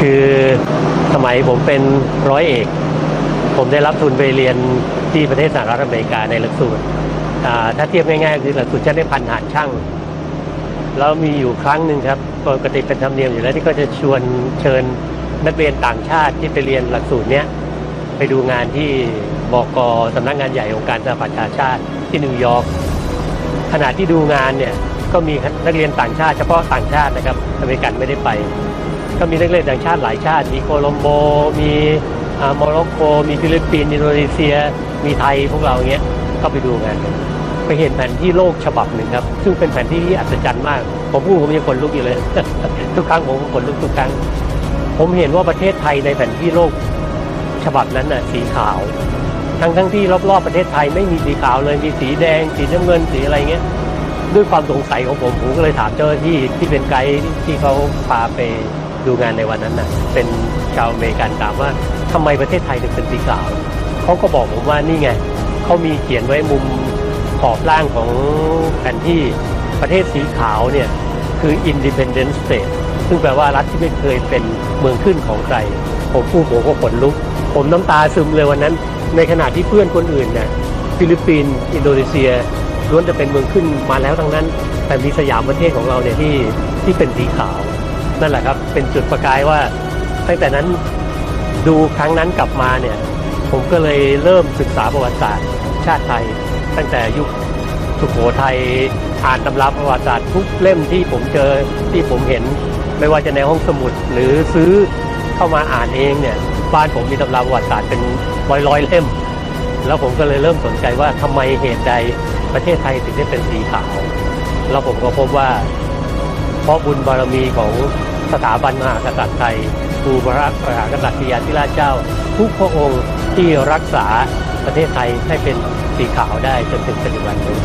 คือสมัยผมเป็นร้อยเอก ผมได้รับทุนไปเรียนที่ประเทศสหรัฐอเมริกาในหลักสูตร ถ้าเทียบง่ายๆคือหลักสูตรจนได้พันหารช่าง แล้วมีอยู่ครั้งหนึ่งครับปกติเป็นธรรมเนียมอยู่แล้วที่ก็จะชวนเชิญนักเรียนต่างชาติที่ไปเรียนหลักสูตรเนี้ยไปดูงานที่บกสำนักงงานใหญ่องค์การสหประชาชาติที่นิวยอร์กขณะที่ดูงานเนี่ย ก็มีนักเรียนต่างชาติเฉพาะต่างชาตินะครับอเมริกันไม่ได้ไป ก็มีนักเรียนต่างชาติหลายชาติ มีโคลอมโบ มีโมร็อกโก มีฟิลิปปินส์อินโดนีเซีย มีไทยพวกเราเงี้ยก็ไปดูงานกันไปเห็นแผนที่โลกฉบับหนึ่งครับ ซึ่งเป็นแผนที่ที่อัศจรรย์มาก ผมพูดผมยังขนลุกอยู่เลย ทุกครั้งผมขนลุกทุกครั้ง ผมเห็นว่าประเทศไทยในแผนที่โลกฉบับนั้นน่ะสีขาว ทั้งทั้งที่รอบๆประเทศไทยไม่มีสีขาวเลย มีสีแดง สีน้ำเงิน สีอะไรเงี้ย ด้วยความสงสัยของผมผมก็เลยถามเจ้าหน้าที่ที่เป็นไกด์ที่เขาพาไปดูงานในวันนั้นน่ะเป็นชาวอเมริกันถามว่าทำไมประเทศไทยถึงเป็นสีขาวเขาก็บอกผมว่านี่ไงเขามีเขียนไว้มุมขอบล่างของแผนที่ประเทศสีขาวเนี่ยคือ independent state ซึ่งแปลว่ารัฐที่ไม่เคยเป็นเมืองขึ้นของใคร ผมพูดผมก็ขนลุก ผมน้ำตาซึมเลยวันนั้น ในขณะที่เพื่อนคนอื่นเนี่ยฟิลิปปินส์อินโดนีเซีย ล้วนจะเป็นเมืองขึ้นมาแล้วทั้งนั้น แต่มีสยามประเทศของเราเนี่ยที่ที่เป็นสีขาว นั่นแหละครับ เป็นจุดประกายว่า ตั้งแต่นั้นดูครั้งนั้นกลับมาเนี่ย ผมก็เลยเริ่มศึกษาประวัติศาสตร์ ชาติไทย ตั้งแต่ยุคสุโขทัยอ่านตำราประวัติศาสตร์ทุกเล่มที่ผมเจอที่ผมเห็น ไม่ว่าจะในห้องสมุดหรือซื้อเข้ามาอ่านเองเนี่ยบ้านผมมีตำราประวัติศาสตร์เป็นร้อยร้อยๆเล่ม แล้วผมก็เลยเริ่มสนใจว่าทำไมเหตุใด ประเทศไทยถึงได้เป็นสีขาวแล้วผมก็พบว่า เพราะบุญบารมีของสถาบันมหากษัตริย์ไทยครูพระมหากษัตริย์ยาธิราชเจ้า ทุกพระองค์ที่รักษาประเทศไทยให้เป็นสีขาวได้จนถึงปัจจุบันนี้